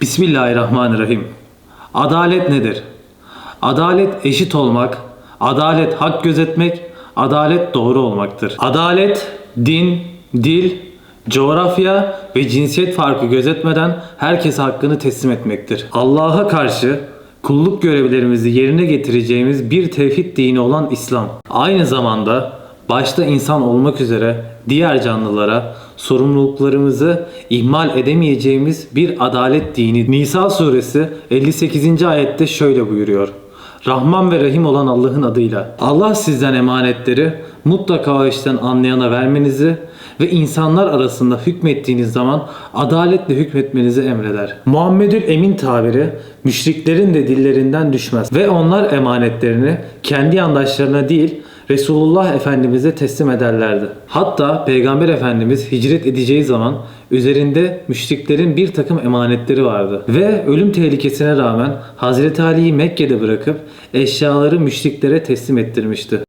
Bismillahirrahmanirrahim. Adalet nedir? Adalet eşit olmak, adalet hak gözetmek, adalet doğru olmaktır. Adalet din, dil, coğrafya ve cinsiyet farkı gözetmeden herkese hakkını teslim etmektir. Allah'a karşı kulluk görevlerimizi yerine getireceğimiz bir tevhid dini olan İslam. Aynı zamanda başta insan olmak üzere diğer canlılara sorumluluklarımızı ihmal edemeyeceğimiz bir adalet dini. Nisa suresi 58. ayette şöyle buyuruyor. Rahman ve Rahim olan Allah'ın adıyla. Allah sizden emanetleri mutlaka o işten anlayana vermenizi ve insanlar arasında hükmettiğiniz zaman adaletle hükmetmenizi emreder. Muhammedül Emin tabiri müşriklerin de dillerinden düşmez ve onlar emanetlerini kendi yandaşlarına değil Resulullah Efendimiz'e teslim ederlerdi. Hatta Peygamber Efendimiz hicret edeceği zaman üzerinde müşriklerin bir takım emanetleri vardı. Ve ölüm tehlikesine rağmen Hazreti Ali'yi Mekke'de bırakıp eşyaları müşriklere teslim ettirmişti.